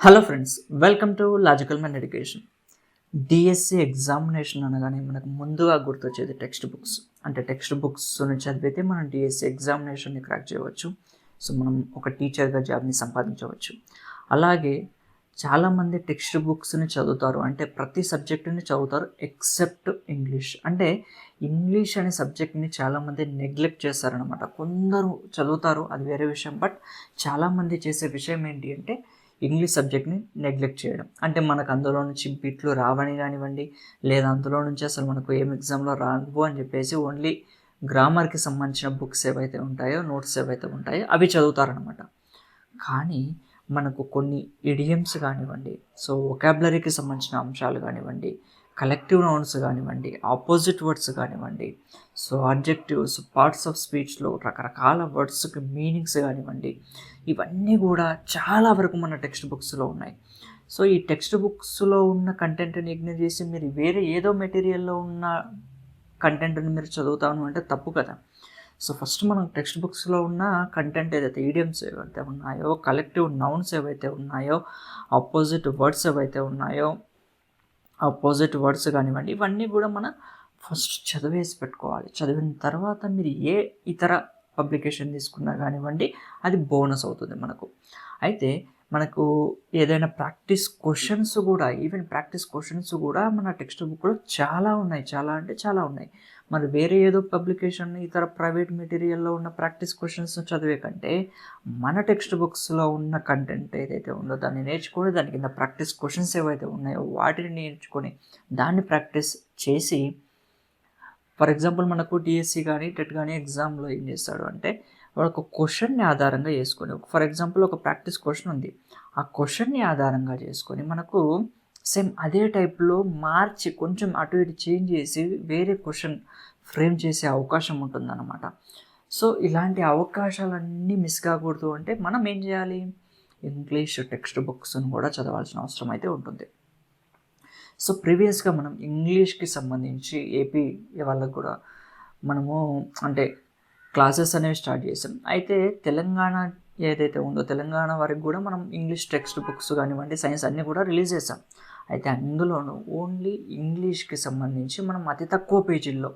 Hello friends welcome to logical man education. DSC examination అనగానే మనకు ముందుగా గుర్తొచ్చేది టెక్స్ట్ బుక్స్. అంటే టెక్స్ట్ బుక్స్ చదివితే మనం డిఎస్సి ఎగ్జామినేషన్ని క్రాక్ చేయవచ్చు. సో మనం ఒక టీచర్గా జాబ్ని సంపాదించవచ్చు. అలాగే చాలామంది టెక్స్ట్ బుక్స్ని చదువుతారు. అంటే ప్రతి సబ్జెక్టుని చదువుతారు ఎక్సెప్ట్ ఇంగ్లీష్. అంటే ఇంగ్లీష్ అనే సబ్జెక్ట్ని చాలామంది నెగ్లెక్ట్ చేస్తారనమాట కొందరు చదువుతారు అది వేరే విషయం. బట్ చాలామంది చేసే విషయం ఏంటి అంటే ఇంగ్లీష్ సబ్జెక్ట్ని నెగ్లెక్ట్ చేయడం. అంటే మనకు అందులో నుంచి బిట్లు రావని కానివ్వండి లేదా అందులో నుంచి అసలు మనకు ఏం ఎగ్జామ్లో రావు అని చెప్పేసి ఓన్లీ గ్రామర్కి సంబంధించిన బుక్స్ ఏవైతే ఉంటాయో నోట్స్ ఏవైతే ఉంటాయో అవి చదువుతారనమాట కానీ మనకు కొన్ని ఇడియమ్స్ కానివ్వండి సో ఒకాబులరీకి సంబంధించిన అంశాలు కానివ్వండి కలెక్టివ్ నౌన్స్ కానివ్వండి ఆపోజిట్ వర్డ్స్ కానివ్వండి సో అబ్జెక్టివ్స్ పార్ట్స్ ఆఫ్ స్పీచ్లో రకరకాల వర్డ్స్కి మీనింగ్స్ కానివ్వండి ఇవన్నీ కూడా చాలా వరకు మన టెక్స్ట్ బుక్స్లో ఉన్నాయి. సో ఈ టెక్స్ట్ బుక్స్లో ఉన్న కంటెంట్ని ఇగ్నోర్ చేసి మీరు వేరే ఏదో మెటీరియల్లో ఉన్న కంటెంట్ని మీరు చదువుతాను అంటే తప్పు కదా. సో ఫస్ట్ మనం టెక్స్ట్ బుక్స్లో ఉన్న కంటెంట్ ఏదైతే ఈడియమ్స్ ఏవైతే ఉన్నాయో కలెక్టివ్ నౌన్స్ ఏవైతే ఉన్నాయో ఆపోజిట్ వర్డ్స్ ఏవైతే ఉన్నాయో ఆపోజిట్ వర్డ్స్ కానివ్వండి ఇవన్నీ కూడా మన ఫస్ట్ చదివేసి పెట్టుకోవాలి. చదివిన తర్వాత మీరు ఏ ఇతర పబ్లికేషన్ తీసుకున్నా కానివ్వండి అది బోనస్ అవుతుంది మనకు. అయితే మనకు ఏదైనా ప్రాక్టీస్ క్వశ్చన్స్ కూడా ఈవెన్ ప్రాక్టీస్ క్వశ్చన్స్ కూడా మన టెక్స్ట్ బుక్లో చాలా ఉన్నాయి. చాలా అంటే చాలా ఉన్నాయి. మరి వేరే ఏదో పబ్లికేషన్ ఇతర ప్రైవేట్ మెటీరియల్లో ఉన్న ప్రాక్టీస్ క్వశ్చన్స్ చదివే కంటే మన టెక్స్ట్ బుక్స్లో ఉన్న కంటెంట్ ఏదైతే ఉందో దాన్ని నేర్చుకొని దాని కింద ప్రాక్టీస్ క్వశ్చన్స్ ఏవైతే ఉన్నాయో వాటిని నేర్చుకొని దాన్ని ప్రాక్టీస్ చేసి ఫర్ ఎగ్జాంపుల్ మనకు టీఎస్సీ కానీ టెట్ కానీ ఎగ్జామ్లో ఏం చేస్తాడు అంటే వాడు ఒక క్వశ్చన్ని ఆధారంగా చేసుకొని ఫర్ ఎగ్జాంపుల్ ఒక ప్రాక్టీస్ క్వశ్చన్ ఉంది. ఆ క్వశ్చన్ని ఆధారంగా చేసుకొని మనకు సేమ్ అదే టైప్లో మార్చి కొంచెం అటు ఇటు చేంజ్ చేసి వేరే క్వశ్చన్ ఫ్రేమ్ చేసే అవకాశం ఉంటుందన్నమాట. సో ఇలాంటి అవకాశాలన్నీ మిస్ కాకూడదు అంటే మనం ఏం చేయాలి? ఇంగ్లీష్ టెక్స్ట్ బుక్స్ను కూడా చదవాల్సిన అవసరం అయితే ఉంటుంది. సో ప్రీవియస్గా మనం ఇంగ్లీష్కి సంబంధించి ఏపీ వాళ్ళకు కూడా మనము అంటే క్లాసెస్ అనేవి స్టార్ట్ చేసాం. అయితే తెలంగాణ ఏదైతే ఉందో తెలంగాణ వరకు కూడా మనం ఇంగ్లీష్ టెక్స్ట్ బుక్స్ కానివ్వండి సైన్స్ అన్నీ కూడా రిలీజ్ చేసాం. అయితే అందులోనూ ఓన్లీ ఇంగ్లీష్కి సంబంధించి మనం అతి తక్కువ పేజీల్లో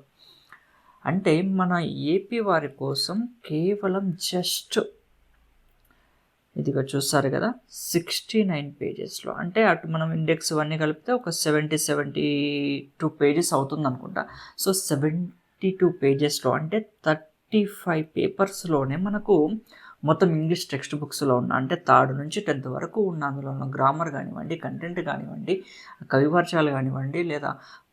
అంటే మన ఏపీ వారి కోసం కేవలం జస్ట్ ఇదిగా చూస్తారు కదా సిక్స్టీ నైన్ పేజెస్లో. అంటే అటు మనం ఇండెక్స్ ఇవన్నీ కలిపితే ఒక సెవెంటీ సెవెంటీ టూ పేజెస్ అవుతుంది అనుకుంటా సో సెవెంటీ టూ పేజెస్లో అంటే థర్టీ ఫైవ్ పేపర్స్లోనే మనకు మొత్తం ఇంగ్లీష్ టెక్స్ట్ బుక్స్లో ఉన్న అంటే థర్డ్ నుంచి టెన్త్ వరకు ఉన్న అందులో ఉన్న గ్రామర్ కానివ్వండి కంటెంట్ కానివ్వండి కవివర్చాలు కానివ్వండి లేదా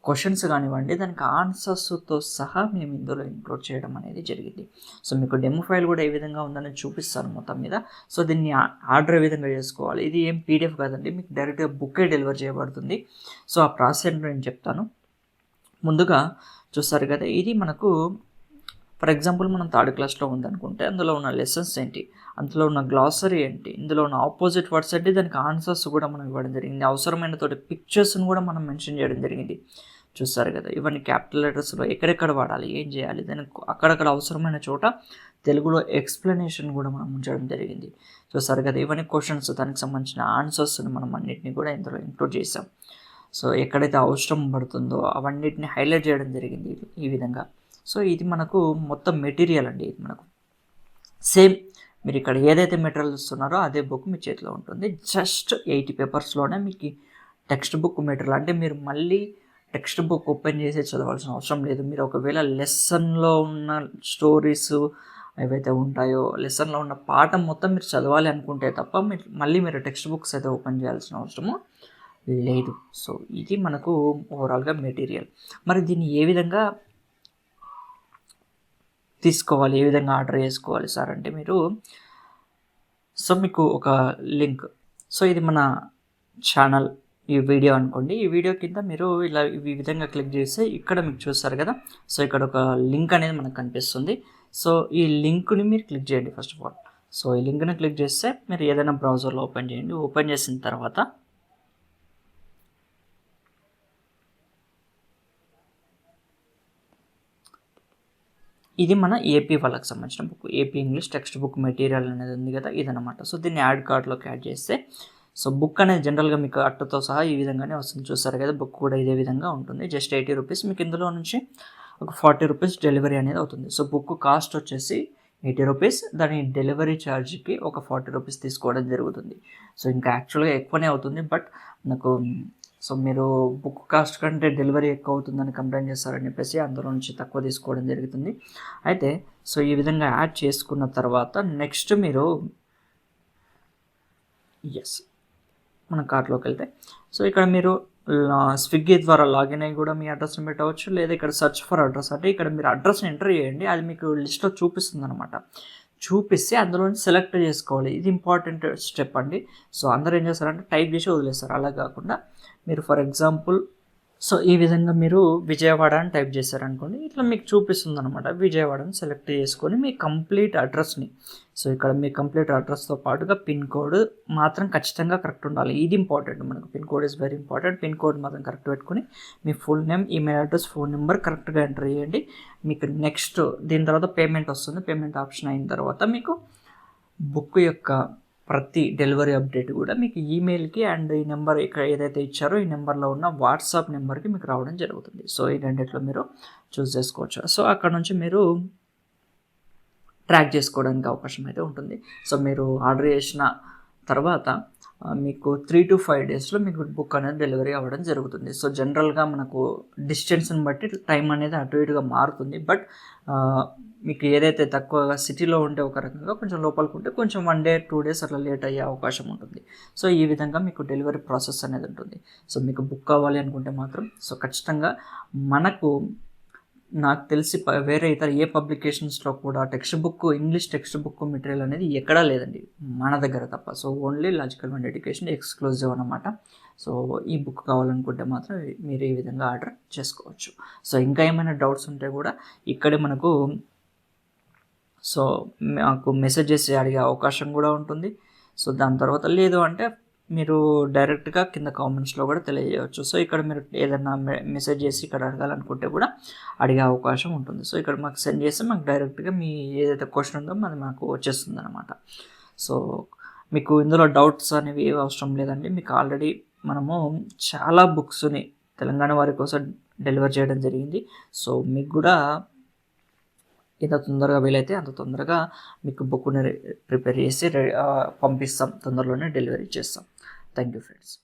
క్వశ్చన్స్ కానివ్వండి దానికి ఆన్సర్స్తో సహా మేము ఇందులో ఇంక్లూడ్ చేయడం అనేది జరిగింది. సో మీకు డెమో ఫైల్ కూడా ఏ విధంగా ఉందని చూపిస్తాను మొత్తం మీద. సో దీన్ని ఆర్డర్ ఏ విధంగా చేసుకోవాలి? ఇది ఏం పీడిఎఫ్ కాదండి మీకు డైరెక్ట్గా బుక్కే డెలివర్ చేయబడుతుంది. సో ఆ ప్రాసెస్ నేను చెప్తాను. ముందుగా చూస్తారు కదా ఇది మనకు ఫర్ ఎగ్జాంపుల్ మనం థర్డ్ క్లాస్లో ఉందనుకుంటే అందులో ఉన్న లెసన్స్ ఏంటి? అందులో ఉన్న గ్లాసరీ ఏంటి? ఇందులో ఉన్న ఆపోజిట్ వర్డ్స్ ఏంటి? దానికి ఆన్సర్స్ కూడా మనం ఇవ్వడం జరిగింది. అవసరమైన తోటి పిక్చర్స్ని కూడా మనం మెన్షన్ చేయడం జరిగింది. చూస్తారు కదా ఇవన్నీ క్యాపిటల్ లెటర్స్లో ఎక్కడెక్కడ వాడాలి? ఏం చేయాలి? దానికి అక్కడక్కడ అవసరమైన చోట తెలుగులో ఎక్స్ప్లెనేషన్ కూడా మనం ఉంచడం జరిగింది. చూస్తారు కదా ఇవన్నీ క్వశ్చన్స్. దానికి సంబంధించిన ఆన్సర్స్ని మనం అన్నింటినీ కూడా ఇందులో ఇంక్లూడ్ చేసాం సో ఎక్కడైతే అవసరం పడుతుందో అవన్నిటిని హైలైట్ చేయడం జరిగింది ఈ విధంగా. సో ఇది మనకు మొత్తం మెటీరియల్ అండి. ఇది మనకు సేమ్ మీరు ఇక్కడ ఏదైతే మెటీరియల్ ఇస్తున్నారో అదే బుక్ మీ చేతిలో ఉంటుంది. జస్ట్ ఎయిటీ పేపర్స్లోనే మీకు టెక్స్ట్ బుక్ మెటీరియల్. అంటే మీరు మళ్ళీ టెక్స్ట్ బుక్ ఓపెన్ చేసి చదవాల్సిన అవసరం లేదు. మీరు ఒకవేళ లెసన్లో ఉన్న స్టోరీస్ ఏవైతే ఉంటాయో లెసన్లో ఉన్న పాఠం మొత్తం మీరు చదవాలి అనుకుంటే తప్ప మీరు మళ్ళీ మీరు టెక్స్ట్ బుక్స్ అయితే ఓపెన్ చేయాల్సిన అవసరము లేదు. సో ఇది మనకు ఓవరాల్గా మెటీరియల్. మరి దీన్ని ఏ విధంగా తీసుకోవాలి ఏ విధంగా ఆర్డర్ చేసుకోవాలి సార్ అంటే మీరు సో మీకు ఒక లింక్. సో ఇది మన ఛానల్ ఈ వీడియో అనుకోండి. ఈ వీడియో కింద మీరు ఇలా ఈ విధంగా క్లిక్ చేస్తే ఇక్కడ మీకు చూస్తారు కదా. సో ఇక్కడ ఒక లింక్ అనేది మనకు కనిపిస్తుంది. సో ఈ లింక్ని మీరు క్లిక్ చేయండి ఫస్ట్ ఆఫ్ ఆల్. సో ఈ లింక్ని క్లిక్ చేస్తే మీరు ఏదైనా బ్రౌజర్లో ఓపెన్ చేయండి. ఓపెన్ చేసిన తర్వాత ఇది మన ఏపీ వాళ్ళకి సంబంధించిన book AP English textbook material అనేది ఉంది కదా ఇదనమాట సో దీన్ని యాడ్ కార్డ్లోకి యాడ్ చేస్తే సో బుక్ అనేది జనరల్గా మీకు అట్టతో సహా ఈ విధంగానే వస్తుంది. చూస్తారు కదా బుక్ కూడా ఇదే విధంగా ఉంటుంది. జస్ట్ ఎయిటీ రూపీస్ మీకు ఇందులో నుంచి ఒక ఫార్టీ రూపీస్ డెలివరీ అనేది అవుతుంది. సో బుక్ కాస్ట్ వచ్చేసి ఎయిటీ రూపీస్ దాని డెలివరీ ఛార్జ్కి ఒక ఫార్టీ రూపీస్ తీసుకోవడం జరుగుతుంది. సో ఇంకా యాక్చువల్గా ఎక్కువనే అవుతుంది బట్ నాకు సో మీరు బుక్ కాస్ట్ కంటే డెలివరీ ఎక్కువ అవుతుందని కంప్లైంట్ చేస్తారని చెప్పేసి అందులో నుంచి తక్కువ తీసుకోవడం జరుగుతుంది. అయితే సో ఈ విధంగా యాడ్ చేసుకున్న తర్వాత నెక్స్ట్ మీరు ఎస్ మన కార్ట్లోకి వెళ్తే. సో ఇక్కడ మీరు స్విగ్గీ ద్వారా లాగిన్ అయ్యి కూడా మీ అడ్రస్ని పెట్టవచ్చు లేదా ఇక్కడ సెర్చ్ ఫర్ అడ్రస్ అంటే ఇక్కడ మీరు అడ్రస్ని ఎంటర్ చేయండి అది మీకు లిస్ట్లో చూపిస్తుంది అనమాట చూపిస్తే అందులో సెలెక్ట్ చేసుకోవాలి. ఇది ఇంపార్టెంట్ స్టెప్ అండి. సో అందరూ ఏం చేస్తారంటే టైప్ చేసి వదిలేస్తారు. అలా కాకుండా మీరు ఫర్ ఎగ్జాంపుల్ సో ఈ విధంగా మీరు విజయవాడ అని టైప్ చేశారనుకోండి ఇట్లా మీకు చూపిస్తుంది అనమాట విజయవాడని సెలెక్ట్ చేసుకొని మీ కంప్లీట్ అడ్రస్ని. సో ఇక్కడ మీ కంప్లీట్ అడ్రస్తో పాటుగా పిన్ కోడ్ మాత్రం ఖచ్చితంగా కరెక్ట్ ఉండాలి. ఇది ఇంపార్టెంట్ మనకు. Pin code is very important. Pin code మాత్రం కరెక్ట్ పెట్టుకుని మీ full name email address phone number కరెక్ట్గా ఎంటర్ చేయండి. మీకు నెక్స్ట్ దీని తర్వాత పేమెంట్ వస్తుంది. పేమెంట్ ఆప్షన్ అయిన తర్వాత మీకు బుక్ యొక్క ప్రతి డెలివరీ అప్డేట్ కూడా మీకు ఈమెయిల్కి అండ్ ఈ నెంబర్ ఇక్కడ ఏదైతే ఇచ్చారో ఈ నెంబర్లో ఉన్న వాట్సాప్ నెంబర్కి మీకు రావడం జరుగుతుంది. సో ఈ రెండిట్లో మీరు చూస్ చేసుకోవచ్చు. సో అక్కడ నుంచి మీరు ట్రాక్ చేసుకోవడానికి అవకాశం అయితే ఉంటుంది. సో మీరు ఆర్డర్ చేసిన తర్వాత మీకు త్రీ టు ఫైవ్ డేస్లో మీకు బుక్ అనేది డెలివరీ అవ్వడం జరుగుతుంది. సో జనరల్గా మనకు డిస్టెన్స్ని బట్టి టైం అనేది అటు ఇటుగా మారుతుంది. బట్ మీకు ఏదైతే తక్కువగా సిటీలో ఉంటే ఒక రకంగా కొంచెం లోపలికి ఉంటే కొంచెం వన్ డే టూ డేస్ అట్లా లేట్ అయ్యే అవకాశం ఉంటుంది. సో ఈ విధంగా మీకు డెలివరీ ప్రాసెస్ అనేది ఉంటుంది. సో మీకు బుక్ కావాలి అనుకుంటే మాత్రం సో ఖచ్చితంగా మనకు నాకు తెలిసి వేరే ఇతర ఏ పబ్లికేషన్స్లో కూడా text book English text book material అనేది ఎక్కడా లేదండి. మన దగ్గర తప్ప. So only logical mind education exclusive అనమాట సో ఈ బుక్ కావాలనుకుంటే మాత్రం మీరు ఈ విధంగా ఆర్డర్ చేసుకోవచ్చు. సో ఇంకా ఏమైనా డౌట్స్ ఉంటే కూడా ఇక్కడే మనకు సో మాకు మెసేజ్ చేసి అడిగే అవకాశం కూడా ఉంటుంది. సో దాని తర్వాత లేదు అంటే మీరు డైరెక్ట్గా కింద కామెంట్స్లో కూడా తెలియజేయవచ్చు. సో ఇక్కడ మీరు ఏదైనా మెసేజ్ చేసి ఇక్కడ అడగాలనుకుంటే కూడా అడిగే అవకాశం ఉంటుంది. సో ఇక్కడ మాకు సెండ్ చేస్తే మాకు డైరెక్ట్గా మీ ఏదైతే క్వశ్చన్ ఉందో అది మాకు వచ్చేస్తుంది అనమాట సో మీకు ఇందులో డౌట్స్ అనేవి ఏవి అవసరం లేదండి. మీకు ఆల్రెడీ మనము చాలా బుక్స్ని తెలంగాణ వారి కోసం డెలివర్ చేయడం జరిగింది. సో మీకు కూడా ఎంత తొందరగా వీలైతే అంత తొందరగా మీకు బుక్ని ప్రిపేర్ చేసి పంపిస్తాం. తొందరలోనే డెలివరీ చేస్తాం. Thank you, friends.